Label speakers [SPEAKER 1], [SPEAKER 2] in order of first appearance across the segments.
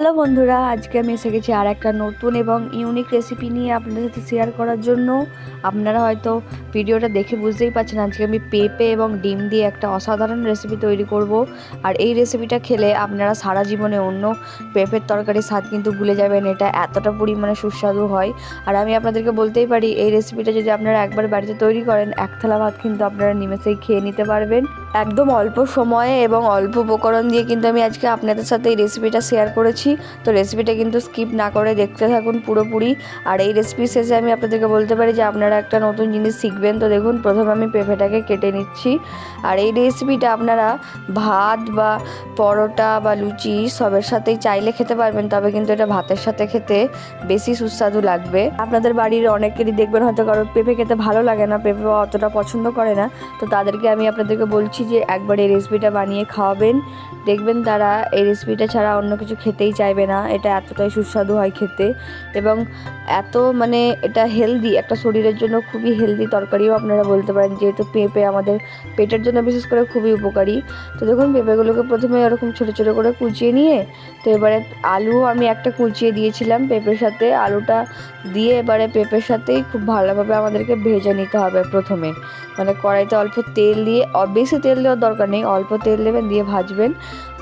[SPEAKER 1] Hello বন্ধুরা, আজকে আমি এসে গেছি আর একটা নতুন এবং ইউনিক রেসিপি নিয়ে আপনাদের সাথে শেয়ার করার জন্য। আপনারা হয়তো ভিডিওটা দেখে বুঝতেই পারছেন আজকে আমি পেঁপে এবং ডিম দিয়ে একটা অসাধারণ রেসিপি তৈরি করব। আর এই রেসিপিটা খেলে আপনারা সারা জীবনে অন্য পেঁপের তরকারির স্বাদ কিন্তু ভুলে যাবেন, এটা এতটা পরিমাণে সুস্বাদু হয়। আর আমি আপনাদেরকে বলতেই পারি, এই রেসিপিটা যদি আপনারা একবার বাড়িতে তৈরি করেন, এক থালা ভাত কিন্তু আপনারা নিমেষেই খেয়ে নিতে পারবেন। একদম অল্প সময়ে এবং অল্প উপকরণ দিয়ে কিন্তু আমি আজকে আপনাদের সাথে এই রেসিপিটা শেয়ার করেছি। তো রেসিপিটা কিন্তু স্কিপ না করে দেখতে থাকুন পুরোপুরি। আর এই রেসিপি শেষে আমি আপনাদেরকে বলতে পারি যে আপনারা একটা নতুন জিনিস শিখবেন। তো দেখুন, প্রথম আমি পেঁপেটাকে কেটে নিচ্ছি। আর এই রেসিপিটা আপনারা ভাত বা পরোটা বা লুচি সবের সাথেই চাইলে খেতে পারবেন, তবে কিন্তু এটা ভাতের সাথে খেতে বেশি সুস্বাদু লাগবে। আপনাদের বাড়ির অনেকেরই দেখবেন হয়তো কারোর পেঁপে খেতে ভালো লাগে না, পেঁপে অতটা পছন্দ করে না। তো তাদেরকে আমি আপনাদেরকে বলছি যে, একবার এই রেসিপিটা বানিয়ে খাওয়াবেন। দেখবেন তারা এই রেসিপিটা ছাড়া অন্য কিছু খেতেই চাইবে না। এটা এতটাই সুস্বাদু হয় খেতে। এবং এত মানে এটা হেলদি একটা শরীরের জন্য খুবই হেলদি তরকারিও আপনারা বলতে পারেন, যেহেতু পেঁপে আমাদের পেটের জন্য বিশেষ করে খুবই উপকারী। তো দেখুন, পেঁপেগুলোকে প্রথমে এরকম ছোটো ছোটো করে কুচিয়ে নিয়ে, তো এবারে আলুও আমি একটা কুচিয়ে দিয়েছিলাম পেঁপের সাথে। আলুটা দিয়ে এবারে পেঁপের সাথেই খুব ভালোভাবে আমাদেরকে ভেজে নিতে হবে প্রথমে। মানে কড়াইতে অল্প তেল দিয়ে বেশি তেল দেওয়ার দরকার নেই, অল্প তেল দেবেন, দিয়ে ভাজবেন।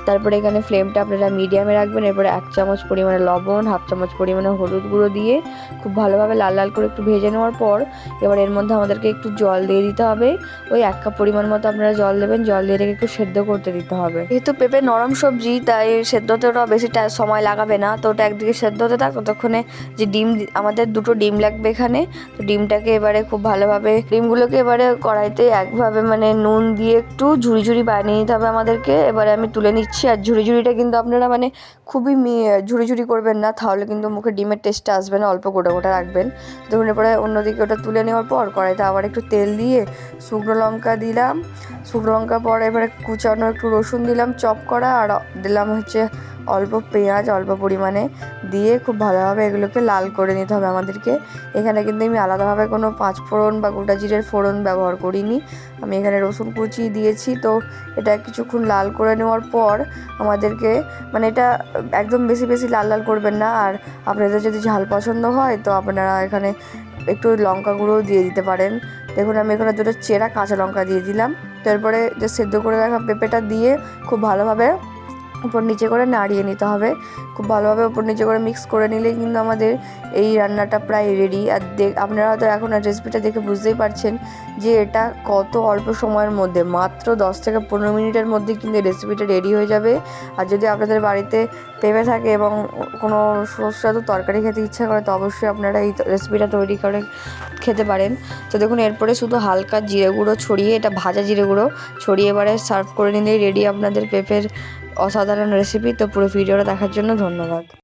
[SPEAKER 1] তারপরে এখানে ফ্লেমটা আপনারা মিডিয়ামে রাখবেন, এরপরে এক চামচ পরিমাণে লবণ, হাফ চামচ পরিমাণে হলুদ গুঁড়ো দিয়ে খুব ভালোভাবে লাল লাল করে একটু ভেজে নেওয়ার পর এবার এর মধ্যে আমাদেরকে একটু জল দিয়ে দিতে হবে। ওই এক কাপ পরিমাণ মতো আপনারা জল দেবেন, জল দিয়ে রেখে একটু সেদ্ধ করতে দিতে হবে। যেহেতু পেঁপে নরম সবজি, তাই সেদ্ধ হতে ওটা বেশি সময় লাগাবে না, তো ওটা একদিকে সেদ্ধ হতে থাক, ততক্ষণে যে ডিম, আমাদের দুটো ডিম লাগবে এখানে, তো ডিমটাকে এবারে খুব ভালোভাবে, ডিমগুলোকে এবারে কড়াইতে একভাবে মানে নুন দিয়ে একটু ঝুড়ি ঝুড়ি বানিয়ে নিতে হবে আমাদেরকে। এবারে আমি তুলে নিচ্ছি। আর ঝুড়ি ঝুড়িটা কিন্তু আপনারা মানে খুবই ঝুড়ি ঝুড়ি করবেন না, তাহলে কিন্তু মুখে ডিমের টেস্টটা আসবে না, অল্প গোটা গোটা রাখবেন। ধরুন এরপরে অন্যদিকে ওটা তুলে নেওয়ার পর কড়াইতে আবার একটু তেল দিয়ে শুকনো লঙ্কা দিলাম। শুকনো লঙ্কা পরে এবারে কুচানো একটু রসুন দিলাম, চপ করা, আর দিলাম হচ্ছে অল্প পেঁয়াজ, অল্প পরিমাণে দিয়ে খুব ভালোভাবে এগুলোকে লাল করে নিতে হবে আমাদেরকে। এখানে কিন্তু আমি আলাদাভাবে কোনো পাঁচ ফোড়ন বা গোটা জিরের ফোড়ন ব্যবহার করিনি। আমি এখানে রসুন কুচি দিয়েছি, তো এটা কিছুক্ষণ লাল করে নেওয়ার পর আমাদেরকে মানে এটা একদম বেশি বেশি লাল লাল করবেন না। আর আপনাদের যদি ঝাল পছন্দ হয়, তো আপনারা এখানে একটু লঙ্কা গুঁড়োও দিয়ে দিতে পারেন। দেখুন, আমি এখানে দুটো চেরা কাঁচা লঙ্কা দিয়ে দিলাম। তারপরে যে সেদ্ধ করে রাখা পেঁপেটা দিয়ে খুব ভালোভাবে উপর নিচে করে নাড়িয়ে নিতে হবে। খুব ভালোভাবে উপর নিচে করে মিক্স করে নিলে কিন্তু আমাদের এই রান্নাটা প্রায় রেডি আর দেখ আপনারা হয়তো এখন রেসিপিটা দেখে বুঝতেই পারছেন যে এটা কত অল্প সময়ের মধ্যে, মাত্র দশ থেকে পনেরো মিনিটের মধ্যে কিন্তু রেসিপিটা রেডি হয়ে যাবে। আর যদি আপনাদের বাড়িতে পেঁপে থাকে এবং কোনো সুস্বাদু তরকারি খেতে ইচ্ছা করে, তো অবশ্যই আপনারা এই রেসিপিটা তৈরি করে খেতে পারেন। তো দেখুন, এরপরে শুধু হালকা জিরে গুঁড়ো ছড়িয়ে, এটা ভাজা জিরে গুঁড়ো ছড়িয়ে এবারে সার্ভ করে নিলেই রেডি আপনাদের পেঁপের অসাধারণ রেসিপি তো পুরো ভিডিওটা দেখার জন্য ধন্যবাদ।